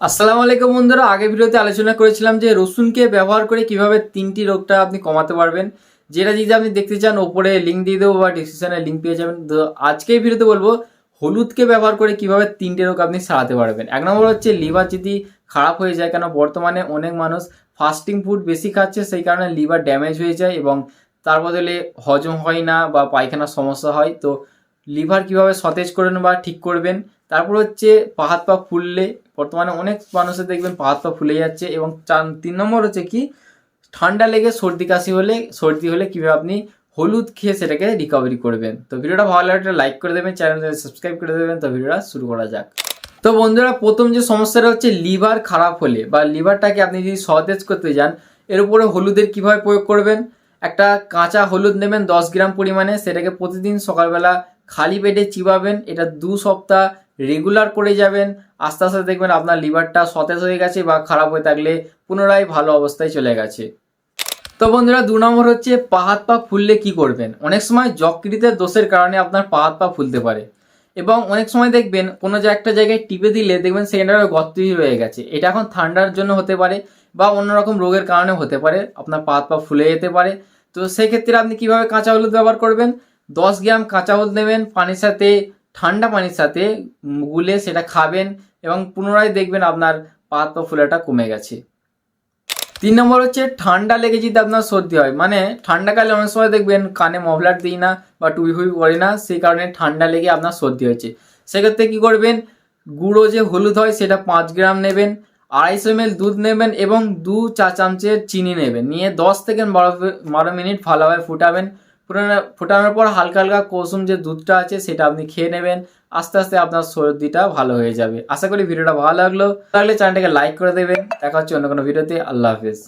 আসসালামু আলাইকুম বন্ধুরা। আগে ভিডিওতে আলোচনা করেছিলাম যে রসুনকে ব্যবহার করে কীভাবে তিনটি রোগটা আপনি কমাতে পারবেন। যেটা যদি আপনি দেখতে চান, ওপরে লিঙ্ক দিয়ে দেবো বা ডিসক্রিপশনে লিঙ্ক পেয়ে যাবেন। তো আজকে ভিডিওতে বলব, হলুদকে ব্যবহার করে কীভাবে তিনটে রোগ আপনি সারাতে পারবেন। এক নম্বর হচ্ছে লিভার যদি খারাপ হয়ে যায় কেন বর্তমানে অনেক মানুষ ফাস্টিং ফুড বেশি খাচ্ছে, সেই কারণে লিভার ড্যামেজ হয়ে যায় এবং তার বদলে হজম হয় না বা পায়খানার সমস্যা হয়। তো লিভার কীভাবে সতেজ করবেন বা ঠিক করবেন, তারপর হচ্ছে পা হাত পা ফুললে, বর্তমানে অনেক মানুষের দেখবেন পা হাত পা ফুলে যাচ্ছে এবং চার, তিন নম্বর হচ্ছে কি, ঠান্ডা লেগে সর্দি কাশি হলে, সর্দি হলে কীভাবে আপনি হলুদ খেয়ে সেটাকে রিকভারি করবেন। তো ভিডিওটা ভালো লাগলে লাইক করে দেবেন চ্যানেলটা সাবস্ক্রাইব করে দেবেন, তো ভিডিওটা শুরু করা যাক। তো বন্ধুরা, প্রথম যে সমস্যাটা হচ্ছে লিভার খারাপ হলে বা লিভারটাকে আপনি যদি সতেজ করতে যান, এর উপরে হলুদের কীভাবে প্রয়োগ করবেন? একটা কাঁচা হলুদ নেবেন, দশ গ্রাম পরিমাণে, সেটাকে প্রতিদিন সকালবেলা খালি পেটে চিবাবেন, এটা দু সপ্তাহ রেগুলার করে যাবেন, আস্তে আস্তে দেখবেন আপনার লিভারটা সতেজ হয়ে গেছে বা খারাপ হয়ে থাকলে পুনরায় ভালো অবস্থায় চলে গেছে। তো বন্ধুরা, দু নম্বর হচ্ছে পা হাত পা ফুললে কি করবেন? অনেক সময় যকৃতের দোষের কারণে আপনার পা হাত পা ফুলতে পারে। এবং অনেক সময় দেখবেন কোনো যে একটা জায়গায় টিপে দিলে দেখবেন সেখানটা গর্তই রয়ে গেছে। এটা এখন ঠান্ডার জন্য হতে পারে। বা অন্যরকম রোগের কারণে হতে পারে, আপনার পাত পা ফুলে যেতে পারে। তো সেই ক্ষেত্রে আপনি কীভাবে কাঁচা হলুদ ব্যবহার করবেন? দশ গ্রাম কাঁচা হলুদ নেবেন, পানির সাথে, ঠান্ডা পানির সাথে গুলে সেটা খাবেন এবং পুনরায় দেখবেন আপনার পাত পা ফুলাটা কমে গেছে। তিন নম্বর হচ্ছে ঠান্ডা লেগে যদি আপনার সর্দি হয় মানে ঠান্ডাকালে অনেক সময় দেখবেন কানে মফলার দিই না বা টুপি ফুপি পরি না, সেই কারণে ঠান্ডা লেগে আপনার সর্দি হয়েছে। সেক্ষেত্রে কি করবেন? গুঁড়ো যে হলুদ হয় সেটা পাঁচ গ্রাম নেবেন আড়াইশো এম দুধ নেবেন এবং দু চা চামচের চিনি নেবেন। নিয়ে দশ থেকে বারো বারো মিনিট ভালোভাবে ফুটাবেন। ফুটানো, ফুটানোর পর হালকা হালকা কুসুম যে দুধটা আছে সেটা আপনি খেয়ে নেবেন। আস্তে আস্তে আপনার সর্দিটা ভালো হয়ে যাবে। আশা করি ভিডিওটা ভালো লাগল। তাহলে চ্যানেলটাকে লাইক করে দেবেন। দেখা হচ্ছে অন্য কোনো ভিডিওতে। আল্লাহ হাফেজ।